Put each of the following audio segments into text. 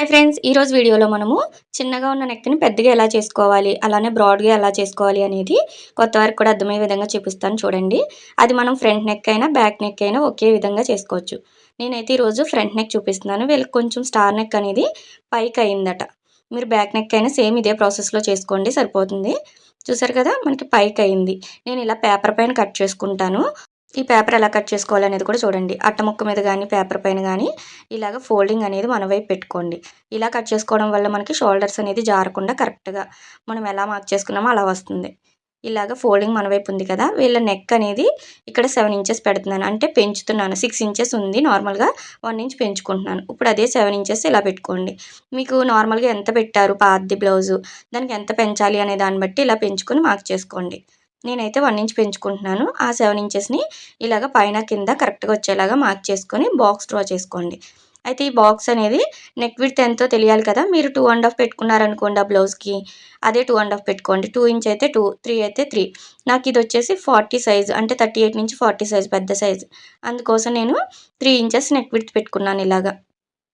Hi friends ఈరోజు వీడియోలో మనము చిన్నగా ఉన్న నెక్ని పెద్దగా ఎలా చేసుకోవాలి అలానే బ్రాడ్గా ఎలా చేసుకోవాలి అనేది కొత్త వారికి కూడా అర్థమయ్యే విధంగా చూపిస్తాను చూడండి. అది మనం ఫ్రంట్ నెక్ అయినా బ్యాక్ నెక్ అయినా ఒకే విధంగా చేసుకోవచ్చు. నేనైతే ఈరోజు ఫ్రంట్ నెక్ చూపిస్తున్నాను. వీళ్ళకి కొంచెం స్టార్ నెక్ అనేది పైకి అయిందట. మీరు బ్యాక్ నెక్ అయినా సేమ్ ఇదే ప్రాసెస్లో చేసుకోండి సరిపోతుంది. చూసారు కదా మనకి పైకి అయింది. నేను ఇలా పేపర్ పైన కట్ చేసుకుంటాను. ఈ పేపర్ ఎలా కట్ చేసుకోవాలనేది కూడా చూడండి. అట్ట ముక్క మీద కానీ పేపర్ పైన కానీ ఇలాగ ఫోల్డింగ్ అనేది మన వైపు పెట్టుకోండి. ఇలా కట్ చేసుకోవడం వల్ల మనకి షోల్డర్స్ అనేది జారకుండా కరెక్ట్గా మనం ఎలా మార్క్ చేసుకున్నామో అలా వస్తుంది. ఇలాగ ఫోల్డింగ్ మన వైపు ఉంది కదా వీళ్ళ నెక్ అనేది ఇక్కడ సెవెన్ ఇంచెస్ పెడుతున్నాను. అంటే పెంచుతున్నాను. సిక్స్ ఇంచెస్ ఉంది. నార్మల్గా వన్ ఇంచ్ పెంచుకుంటున్నాను. ఇప్పుడు అదే సెవెన్ ఇంచెస్ ఇలా పెట్టుకోండి. మీకు నార్మల్గా ఎంత పెట్టారు? పాతది బ్లౌజు. దానికి ఎంత పెంచాలి అనే దాన్ని బట్టి ఇలా పెంచుకొని మార్క్ చేసుకోండి. నేనైతే వన్ ఇంచ్ పెంచుకుంటున్నాను. ఆ సెవెన్ ఇంచెస్ని ఇలాగ పైన కింద కరెక్ట్గా వచ్చేలాగా మార్క్ చేసుకొని బాక్స్ డ్రా చేసుకోండి. అయితే ఈ బాక్స్ అనేది నెక్ విడ్త్ ఎంతో తెలియాలి కదా? మీరు టూ అండ్ హాఫ్ పెట్టుకున్నారనుకోండి ఆ బ్లౌజ్కి అదే టూ అండ్ హాఫ్ పెట్టుకోండి. టూ ఇంచ్ అయితే టూ త్రీ అయితే త్రీ. నాకు ఇది వచ్చేసి ఫార్టీ సైజ్ అంటే థర్టీ ఎయిట్ నుంచి ఫార్టీ సైజ్ పెద్ద సైజ్. అందుకోసం నేను త్రీ ఇంచెస్ నెక్ విడ్త్ పెట్టుకున్నాను ఇలాగా.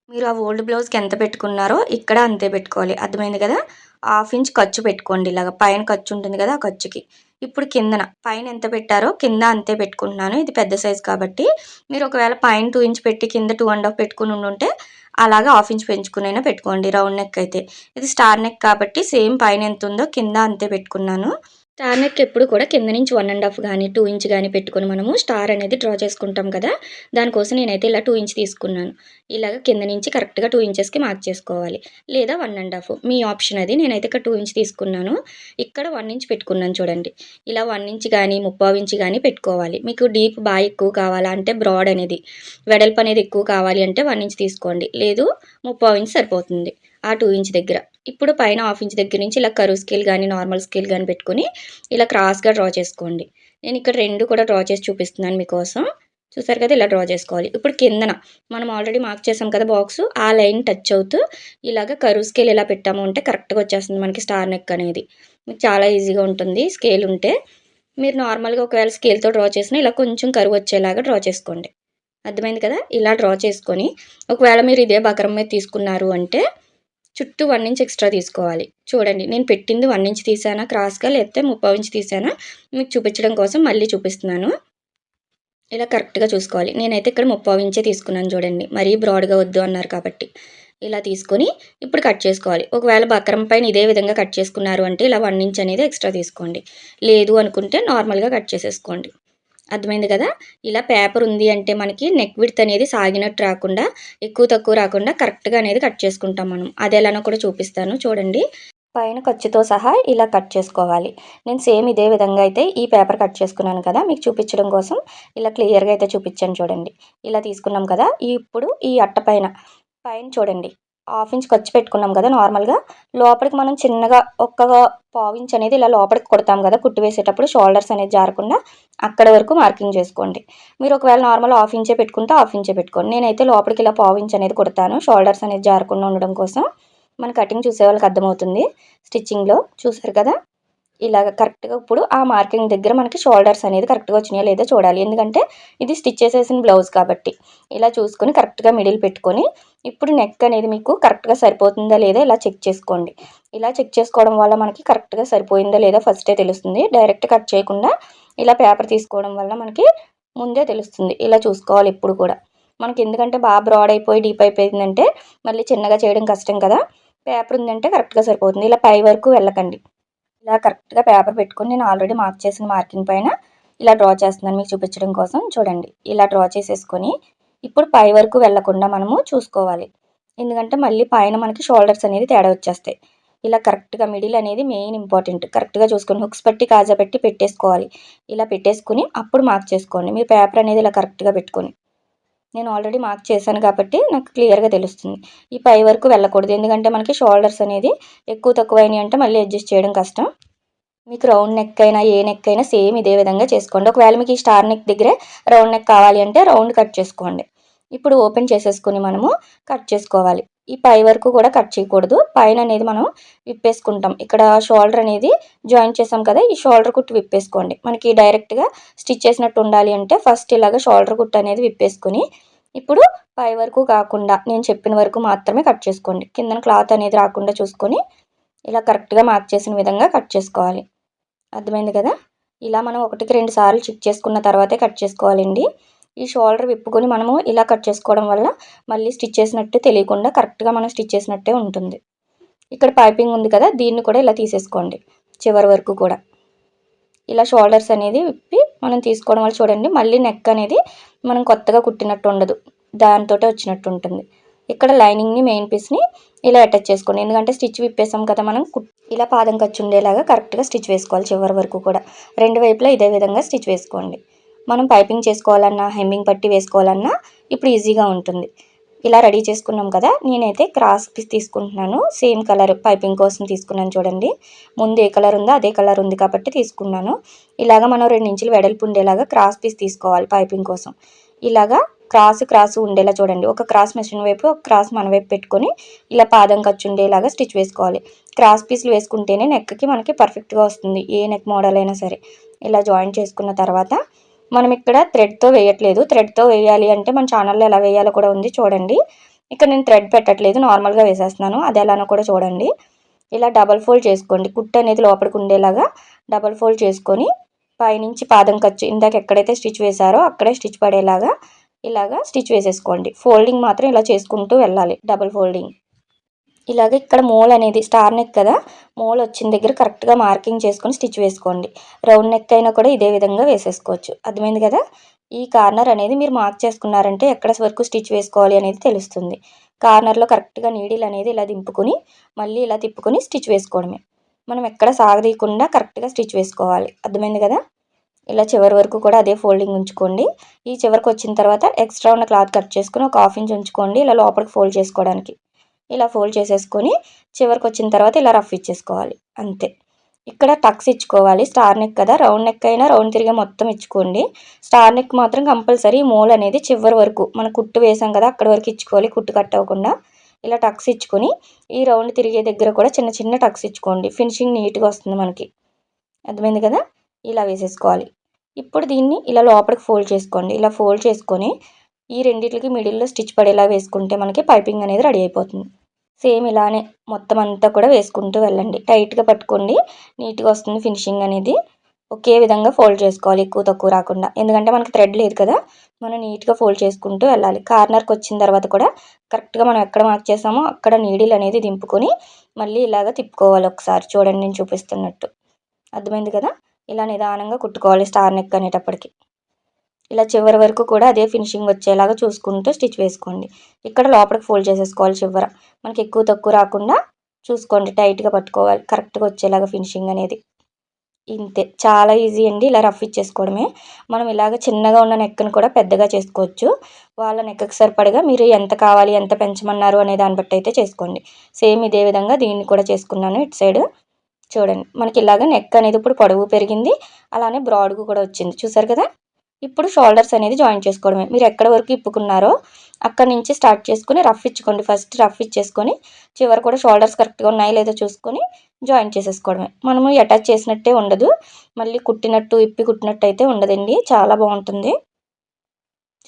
మీరు ఆ ఓల్డ్ బ్లౌజ్కి ఎంత పెట్టుకున్నారో ఇక్కడ అంతే పెట్టుకోవాలి. అర్థమైంది కదా? హాఫ్ ఇంచ్ ఖర్చు పెట్టుకోండి. ఇలాగ పైన ఖర్చు ఉంటుంది కదా ఆ ఖర్చుకి. ఇప్పుడు కిందన పైన ఎంత పెట్టారో కింద అంతే పెట్టుకుంటున్నాను. ఇది పెద్ద సైజ్ కాబట్టి. మీరు ఒకవేళ పైన టూ ఇంచ్ పెట్టి కింద టూ అండ్ హాఫ్ పెట్టుకుని ఉంటే అలాగా హాఫ్ ఇంచ్ పెంచుకునైనా పెట్టుకోండి. రౌండ్ నెక్ అయితే. ఇది స్టార్ నెక్ కాబట్టి సేమ్ పైన ఎంత ఉందో కింద అంతే పెట్టుకున్నాను. స్టార్ నెక్ ఎప్పుడు కూడా కింద నుంచి వన్ అండ్ హాఫ్ కానీ టూ ఇంచ్ కానీ పెట్టుకొని మనము స్టార్ అనేది డ్రా చేసుకుంటాం కదా. దానికోసం నేనైతే ఇలా టూ ఇంచ్ తీసుకున్నాను. ఇలాగ కింద నుంచి కరెక్ట్గా టూ ఇంచెస్కి మార్క్ చేసుకోవాలి. లేదా వన్ అండ్ హాఫ్ మీ ఆప్షన్ అది. నేనైతే ఇక్కడ టూ ఇంచ్ తీసుకున్నాను. ఇక్కడ వన్ ఇంచ్ పెట్టుకున్నాను చూడండి. ఇలా వన్ ఇంచ్ కానీ ముప్పావు ఇంచ్ కానీ పెట్టుకోవాలి. మీకు డీప్ బాగా ఎక్కువ కావాలా అంటే బ్రాడ్ అనేది. వెడల్పు అనేది ఎక్కువ కావాలి అంటే వన్ ఇంచ్ తీసుకోండి. లేదు ముప్పావు ఇంచ్ సరిపోతుంది. ఆ టూ ఇంచ్ దగ్గర. ఇప్పుడు పైన హాఫ్ ఇంచ్ దగ్గర నుంచి ఇలా కరువు స్కేల్ కానీ నార్మల్ స్కేల్ కానీ పెట్టుకొని ఇలా క్రాస్గా డ్రా చేసుకోండి. నేను ఇక్కడ రెండు కూడా డ్రా చేసి చూపిస్తున్నాను మీకోసం. చూసారు కదా ఇలా డ్రా చేసుకోవాలి. ఇప్పుడు కిందన మనం ఆల్రెడీ మార్క్ చేసాం కదా బాక్స్ ఆ లైన్ టచ్ అవుతూ ఇలాగ కరువు స్కేల్ ఇలా పెట్టాము అంటే కరెక్ట్గా వచ్చేస్తుంది మనకి స్టార్ నెక్ అనేది. మీకు చాలా ఈజీగా ఉంటుంది స్కేల్ ఉంటే. మీరు నార్మల్గా ఒకవేళ స్కేల్తో డ్రా చేసినా ఇలా కొంచెం కరువు వచ్చేలాగా డ్రా చేసుకోండి. అర్థమైంది కదా? ఇలా డ్రా చేసుకొని ఒకవేళ మీరు ఇదే బకరం మీద తీసుకున్నారు అంటే చుట్టూ వన్ ఇంచ్ ఎక్స్ట్రా తీసుకోవాలి. చూడండి నేను పెట్టింది వన్ ఇంచ్ తీసానా క్రాస్గా లేకపోతే ముప్పై ఇంచ్ తీసానా మీకు చూపించడం కోసం మళ్ళీ చూపిస్తున్నాను. ఇలా కరెక్ట్గా చూసుకోవాలి. నేనైతే ఇక్కడ ముప్పై ఇంచే తీసుకున్నాను చూడండి. మరీ బ్రాడ్గా వద్దు అన్నారు కాబట్టి. ఇలా తీసుకొని ఇప్పుడు కట్ చేసుకోవాలి. ఒకవేళ బక్రం పైన ఇదే విధంగా కట్ చేసుకున్నారు అంటే ఇలా వన్ ఇంచ్ అనేది ఎక్స్ట్రా తీసుకోండి. లేదు అనుకుంటే నార్మల్గా కట్ చేసేసుకోండి. అర్థమైంది కదా? ఇలా పేపర్ ఉంది అంటే మనకి నెక్ విడ్త్ అనేది సాగినట్టు రాకుండా ఎక్కువ తక్కువ రాకుండా కరెక్ట్గా అనేది కట్ చేసుకుంటాం మనం. అది ఎలానో కూడా చూపిస్తాను. చూడండి. పైన ఖర్చుతో సహా ఇలా కట్ చేసుకోవాలి. నేను సేమ్ ఇదే విధంగా అయితే ఈ పేపర్ కట్ చేసుకున్నాను కదా మీకు చూపించడం కోసం. ఇలా క్లియర్గా అయితే చూపించాను చూడండి. ఇలా తీసుకున్నాం కదా ఇప్పుడు ఈ అట్ట పైన పైన చూడండి. హాఫ్ ఇంచ్ ఖర్చు పెట్టుకున్నాం కదా నార్మల్గా. లోపలికి మనం చిన్నగా ఒక్క పావించ్ అనేది ఇలా లోపలికి కొడతాం కదా కుట్టు వేసేటప్పుడు షోల్డర్స్ అనేది జారకుండా అక్కడ వరకు మార్కింగ్ చేసుకోండి. మీరు ఒకవేళ నార్మల్ హాఫ్ ఇంచే పెట్టుకుంటే హాఫ్ ఇంచే పెట్టుకోండి. నేనైతే లోపలికి ఇలా పావించ్ అనేది కొడతాను షోల్డర్స్ అనేది జారకుండా ఉండడం కోసం. మన కటింగ్ చూసే వాళ్ళకి అర్థమవుతుంది. స్టిచ్చింగ్లో చూసారు కదా? ఇలాగ కరెక్ట్గా ఇప్పుడు ఆ మార్కింగ్ దగ్గర మనకి షోల్డర్స్ అనేది కరెక్ట్గా వచ్చినాయో లేదో చూడాలి. ఎందుకంటే ఇది స్టిచ్ చేసేసిన బ్లౌజ్ కాబట్టి. ఇలా చూసుకొని కరెక్ట్గా మిడిల్ పెట్టుకొని ఇప్పుడు నెక్ అనేది మీకు కరెక్ట్గా సరిపోతుందా లేదా ఇలా చెక్ చేసుకోండి. ఇలా చెక్ చేసుకోవడం వల్ల మనకి కరెక్ట్గా సరిపోయిందా లేదా ఫస్టే తెలుస్తుంది. డైరెక్ట్ కట్ చేయకుండా ఇలా పేపర్ తీసుకోవడం వల్ల మనకి ముందే తెలుస్తుంది. ఇలా చూసుకోవాలి ఇప్పుడు కూడా. మనకి ఎందుకంటే బాగా బ్రాడ్ అయిపోయి డీప్ అయిపోయిందంటే మళ్ళీ చిన్నగా చేయడం కష్టం కదా. పేపర్ ఉందంటే కరెక్ట్గా సరిపోతుంది. ఇలా పై వరకు వెళ్ళకండి. ఇలా కరెక్ట్గా పేపర్ పెట్టుకొని నేను ఆల్రెడీ మార్క్ చేసిన మార్కింగ్ పైన ఇలా డ్రా చేస్తున్నాను మీకు చూపించడం కోసం. చూడండి. ఇలా డ్రా చేసేసుకొని ఇప్పుడు పై వరకు వెళ్ళకుండా మనము చూసుకోవాలి. ఎందుకంటే మళ్ళీ పైన మనకి షోల్డర్స్ అనేది తేడా వచ్చేస్తాయి. ఇలా కరెక్ట్గా మిడిల్ అనేది మెయిన్ ఇంపార్టెంట్. కరెక్ట్గా చూసుకొని హుక్స్ పెట్టి కాజా పెట్టి పెట్టేసుకోవాలి. ఇలా పెట్టేసుకుని అప్పుడు మార్క్ చేసుకోండి. మీ పేపర్ అనేది ఇలా కరెక్ట్గా పెట్టుకొని. నేను ఆల్రెడీ మార్క్ చేశాను కాబట్టి నాకు క్లియర్గా తెలుస్తుంది. ఈ పై వరకు వెళ్ళకూడదు. ఎందుకంటే మనకి షోల్డర్స్ అనేది ఎక్కువ తక్కువ అయినాయి అంటే మళ్ళీ అడ్జస్ట్ చేయడం కష్టం. మీకు రౌండ్ నెక్ అయినా ఏ నెక్ అయినా సేమ్ ఇదే విధంగా చేసుకోండి. ఒకవేళ మీకు ఈ స్టార్ నెక్ దగ్గరే రౌండ్ నెక్ కావాలి అంటే రౌండ్ కట్ చేసుకోండి. ఇప్పుడు ఓపెన్ చేసేసుకుని మనము కట్ చేసుకోవాలి. ఈ పై వరకు కూడా కట్ చేయకూడదు. పైన అనేది మనం విప్పేసుకుంటాం. ఇక్కడ షోల్డర్ అనేది జాయిన్ చేసాం కదా ఈ షోల్డర్ కుట్టు విప్పేసుకోండి. మనకి డైరెక్ట్గా స్టిచ్ చేసినట్టు ఉండాలి అంటే ఫస్ట్ ఇలాగ షోల్డర్ కుట్టు అనేది విప్పేసుకుని ఇప్పుడు పై వరకు కాకుండా నేను చెప్పిన వరకు మాత్రమే కట్ చేసుకోండి. కిందన క్లాత్ అనేది రాకుండా చూసుకొని ఇలా కరెక్ట్గా మార్క్ చేసిన విధంగా కట్ చేసుకోవాలి. అర్థమైంది కదా? ఇలా మనం ఒకటికి రెండు సార్లు చెక్ చేసుకున్న తర్వాతే కట్ చేసుకోవాలండి. ఈ షోల్డర్ విప్పుకొని మనము ఇలా కట్ చేసుకోవడం వల్ల మళ్ళీ స్టిచ్ చేసినట్టే తెలియకుండా కరెక్ట్గా మనం స్టిచ్ చేసినట్టే ఉంటుంది. ఇక్కడ పైపింగ్ ఉంది కదా దీన్ని కూడా ఇలా తీసేసుకోండి చివరి వరకు కూడా. ఇలా షోల్డర్స్ అనేది విప్పి మనం తీసుకోవడం వల్ల చూడండి మళ్ళీ నెక్ అనేది మనం కొత్తగా కుట్టినట్టు ఉండదు దాంతో వచ్చినట్టు ఉంటుంది. ఇక్కడ లైనింగ్ని మెయిన్ పీస్ని ఇలా అటాచ్ చేసుకోండి. ఎందుకంటే స్టిచ్ విప్పేసాం కదా మనం ఇలా పాదం ఖర్చు ఉండేలాగా కరెక్ట్గా స్టిచ్ వేసుకోవాలి చివరి వరకు కూడా. రెండు వైపులా ఇదే విధంగా స్టిచ్ వేసుకోండి. మనం పైపింగ్ చేసుకోవాలన్నా హెమ్మింగ్ పట్టి వేసుకోవాలన్నా ఇప్పుడు ఈజీగా ఉంటుంది. ఇలా రెడీ చేసుకున్నాం కదా నేనైతే క్రాస్ పీస్ తీసుకుంటున్నాను. సేమ్ కలర్ పైపింగ్ కోసం తీసుకున్నాను చూడండి. ముందు ఏ కలర్ ఉందో అదే కలర్ ఉంది కాబట్టి తీసుకున్నాను. ఇలాగ మనం రెండు ఇంచులు వెడల్పు ఉండేలాగా క్రాస్ పీస్ తీసుకోవాలి పైపింగ్ కోసం. ఇలాగా క్రాస్ క్రాస్ ఉండేలా చూడండి. ఒక క్రాస్ మెషిన్ వైపు ఒక క్రాస్ మన వైపు పెట్టుకొని ఇలా పాదం ఖర్చు ఉండేలాగా స్టిచ్ వేసుకోవాలి. క్రాస్ పీస్లు వేసుకుంటేనే నెక్కి మనకి పర్ఫెక్ట్గా వస్తుంది. ఏ నెక్ మోడల్ అయినా సరే. ఇలా జాయిన్ చేసుకున్న తర్వాత మనం ఇక్కడ థ్రెడ్తో వేయట్లేదు. థ్రెడ్తో వేయాలి అంటే మన ఛానల్లో ఎలా వేయాలో కూడా ఉంది చూడండి. ఇక్కడ నేను థ్రెడ్ పెట్టట్లేదు. నార్మల్గా వేసేస్తున్నాను. అది ఎలానో కూడా చూడండి. ఇలా డబల్ ఫోల్డ్ చేసుకోండి. కుట్టు అనేది లోపలికి ఉండేలాగా డబల్ ఫోల్డ్ చేసుకొని పైనుంచి పాదం ఖర్చు ఇందాక ఎక్కడైతే స్టిచ్ వేశారో అక్కడే స్టిచ్ పడేలాగా ఇలాగా స్టిచ్ వేసేసుకోండి. ఫోల్డింగ్ మాత్రం ఇలా చేసుకుంటూ వెళ్ళాలి. డబల్ ఫోల్డింగ్ ఇలాగే ఇక్కడ మోల్ అనేది స్టార్ నెక్ కదా మోల్ వచ్చిన దగ్గర కరెక్ట్గా మార్కింగ్ చేసుకొని స్టిచ్ వేసుకోండి. రౌండ్ నెక్ అయినా కూడా ఇదే విధంగా వేసేసుకోవచ్చు. అర్థమైంది కదా? ఈ కార్నర్ అనేది మీరు మార్క్ చేసుకున్నారంటే ఎక్కడ వరకు స్టిచ్ వేసుకోవాలి అనేది తెలుస్తుంది. కార్నర్లో కరెక్ట్గా నీడిల్ అనేది ఇలా దింపుకొని మళ్ళీ ఇలా తిప్పుకొని స్టిచ్ వేసుకోవడమే. మనం ఎక్కడ సాగదీయకుండా కరెక్ట్గా స్టిచ్ వేసుకోవాలి. అర్థమైంది కదా? ఇలా చివరి వరకు కూడా అదే ఫోల్డింగ్ ఉంచుకోండి. ఈ చివరికి వచ్చిన తర్వాత ఎక్స్ట్రా ఉన్న క్లాత్ కట్ చేసుకుని ఒక హాఫ్ ఇంచ్ ఉంచుకోండి. ఇలా లోపలికి ఫోల్డ్ చేసుకోవడానికి. ఇలా ఫోల్డ్ చేసేసుకొని చివరికి వచ్చిన తర్వాత ఇలా రఫ్ ఇచ్చేసుకోవాలి. అంతే. ఇక్కడ టక్స్ ఇచ్చుకోవాలి. స్టార్ నెక్ కదా. రౌండ్ నెక్ అయినా రౌండ్ తిరిగే మొత్తం ఇచ్చుకోండి. స్టార్ నెక్ మాత్రం కంపల్సరీ మూల్ అనేది చివరి వరకు మనం కుట్టు వేసాం కదా అక్కడ వరకు ఇచ్చుకోవాలి. కుట్టు కట్ అవ్వకుండా ఇలా టక్స్ ఇచ్చుకొని ఈ రౌండ్ తిరిగే దగ్గర కూడా చిన్న చిన్న టక్స్ ఇచ్చుకోండి. ఫినిషింగ్ నీట్గా వస్తుంది మనకి. అర్థమైంది కదా? ఇలా వేసేసుకోవాలి. ఇప్పుడు దీన్ని ఇలా లోపలికి ఫోల్డ్ చేసుకోండి. ఇలా ఫోల్డ్ చేసుకొని ఈ రెండింటికి మిడిల్లో స్టిచ్ పడేలా వేసుకుంటే మనకి పైపింగ్ అనేది రెడీ అయిపోతుంది. సేమ్ ఇలానే మొత్తం అంతా కూడా వేసుకుంటూ వెళ్ళండి. టైట్గా పట్టుకోండి. నీట్గా వస్తుంది ఫినిషింగ్ అనేది. ఒకే విధంగా ఫోల్డ్ చేసుకోవాలి ఎక్కువ తక్కువ రాకుండా. ఎందుకంటే మనకి థ్రెడ్ లేదు కదా. మనం నీట్గా ఫోల్డ్ చేసుకుంటూ వెళ్ళాలి. కార్నర్కి వచ్చిన తర్వాత కూడా కరెక్ట్గా మనం ఎక్కడ మార్క్ చేసామో అక్కడ నీడిల్ అనేది దింపుకొని మళ్ళీ ఇలాగ తిప్పుకోవాలి ఒకసారి. చూడండి నేను చూపిస్తున్నట్టు. అర్థమైంది కదా? ఇలా నిదానంగా కుట్టుకోవాలి స్టార్ నెక్ అనేటప్పటికి. ఇలా చివరి వరకు కూడా అదే ఫినిషింగ్ వచ్చేలాగా చూసుకుంటూ స్టిచ్ వేసుకోండి. ఇక్కడ లోపలికి ఫోల్డ్ చేసేసుకోవాలి చివర. మనకి ఎక్కువ తక్కువ రాకుండా చూసుకోండి టైట్గా పట్టుకోవాలి కరెక్ట్గా వచ్చేలాగా ఫినిషింగ్ అనేది. ఇంతే. చాలా ఈజీ అండి ఇలా రఫ్ ఇచ్చేసుకోవడమే. మనం ఇలాగ చిన్నగా ఉన్న నెక్ని కూడా పెద్దగా చేసుకోవచ్చు. వాళ్ళ నెక్కకు సరిపడగా మీరు ఎంత కావాలి ఎంత పెంచమన్నారు అనే దాన్ని బట్టి అయితే చేసుకోండి. సేమ్ ఇదే విధంగా దీన్ని కూడా చేసుకున్నాను ఇటు సైడ్ చూడండి. మనకి ఇలాగ నెక్ అనేది ఇప్పుడు పొడవు పెరిగింది. అలానే బ్రాడ్గా కూడా వచ్చింది. చూసారు కదా? ఇప్పుడు షోల్డర్స్ అనేది జాయిన్ చేసుకోవడమే. మీరు ఎక్కడ వరకు ఇప్పుకున్నారో అక్కడ నుంచి స్టార్ట్ చేసుకుని రఫ్ ఇచ్చుకోండి. ఫస్ట్ రఫ్ ఇచ్చేసుకొని చివరి కూడా షోల్డర్స్ కరెక్ట్గా ఉన్నాయో లేదో చూసుకొని జాయిన్ చేసేసుకోవడమే. మనము అటాచ్ చేసినట్టే ఉండదు. మళ్ళీ కుట్టినట్టు ఇప్పి కుట్టినట్టు అయితే ఉండదండి. చాలా బాగుంటుంది.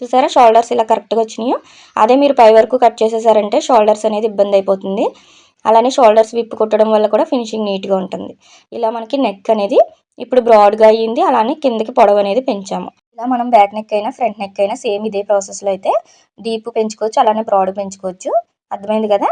చూసారా? షోల్డర్స్ ఇలా కరెక్ట్గా వచ్చినాయో. అదే మీరు పై వరకు కట్ చేసేసారంటే షోల్డర్స్ అనేది ఇబ్బంది అయిపోతుంది. అలానే షోల్డర్స్ విప్పు కుట్టడం వల్ల కూడా ఫినిషింగ్ నీట్గా ఉంటుంది. ఇలా మనకి నెక్ అనేది ఇప్పుడు బ్రాడ్గా అయ్యింది అలానే కిందకి పొడవు అనేది పెంచాము. ఇలా మనం బ్యాక్ నెక్ అయినా ఫ్రంట్ నెక్ అయినా సేమ్ ఇదే ప్రాసెస్లో అయితే డీప్ పెంచుకోవచ్చు అలానే బ్రాడ్ పెంచుకోవచ్చు. అర్థమైంది కదా?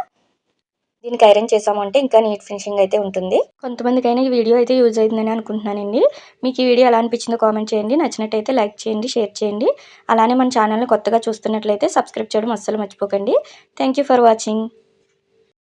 దీనికి ఐరన్ చేసామంటే ఇంకా నీట్ ఫినిషింగ్ అయితే ఉంటుంది. కొంతమందికైనా ఈ వీడియో అయితే యూజ్ అవుతుందని అనుకుంటున్నానండి. మీకు ఈ వీడియో ఎలా అనిపించిందో కామెంట్ చేయండి. నచ్చినట్టయితే లైక్ చేయండి షేర్ చేయండి. అలానే మన ఛానల్ని కొత్తగా చూస్తున్నట్లయితే సబ్స్క్రైబ్ చేయడం అస్సలు మర్చిపోకండి. Thank for watching.